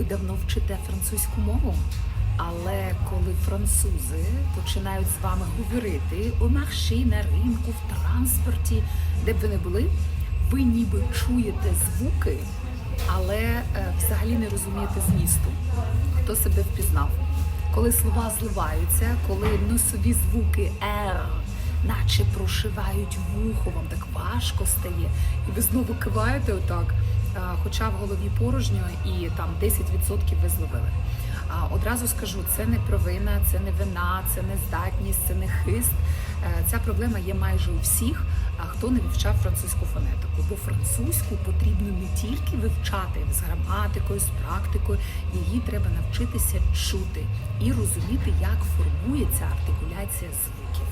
Ви давно вчите французьку мову, але коли французи починають з вами говорити у марші, на ринку, в транспорті, де б ви не були, ви ніби чуєте звуки, але е, взагалі не розумієте змісту. Хто себе впізнав? Коли слова зливаються, коли носові звуки «р», наче прошивають вухо, вам так важко стає, і ви знову киваєте отак, хоча в голові порожньо і там 10% ви зловили. Одразу скажу, це не провина, це не вина, це не здатність, це не хист. Е, Ця проблема є майже у всіх, хто не вивчав французьку фонетику. Бо французьку потрібно не тільки вивчати з граматикою, з практикою, її треба навчитися чути і розуміти, як формується артикуляція звуків.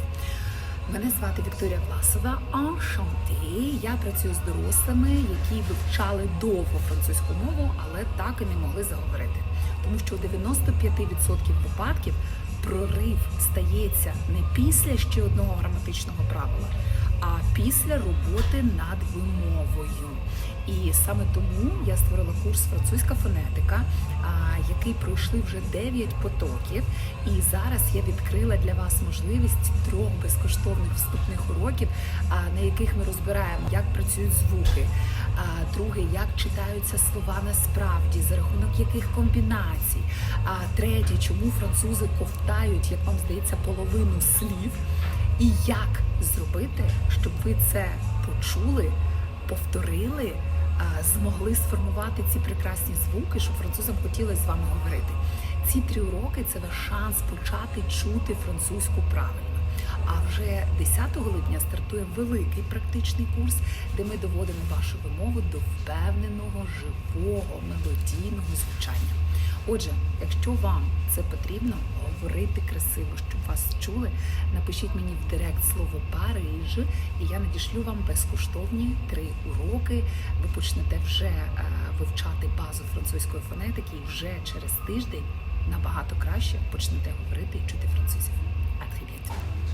Мене звати Вікторія Власова. Enchanté. Я працюю з дорослими, які вивчали довго французьку мову, але так і не могли заговорити. Тому що у 95% випадків прорив стається не після ще одного граматичного правила, а після роботи над вимовою. І саме тому я створила курс французька фонетика, який пройшли вже 9 потоків. І зараз я відкрила для вас можливість трьох безкоштовних вступних уроків, на яких ми розбираємо, як працюють звуки. Друге, як читаються слова насправді, за рахунок яких комбінацій. А третє, чому французи ковтають, як вам здається, половину слів, і як зробити, щоб ви це почули, повторили, змогли сформувати ці прекрасні звуки, щоб французам хотіли з вами говорити. Ці три уроки це ваш шанс почати чути французьку правильно. А вже 10 липня стартує великий практичний курс, де ми доводимо вашу вимову до впевненого, живого, мелодійного звучання. Отже, якщо вам це потрібно, говорити красиво, щоб вас чули, напишіть мені в директ слово Париж, і я надішлю вам безкоштовні три уроки. Ви почнете вже е, вивчати базу французької фонетики, і вже через тиждень набагато краще почнете говорити і чути французів. А.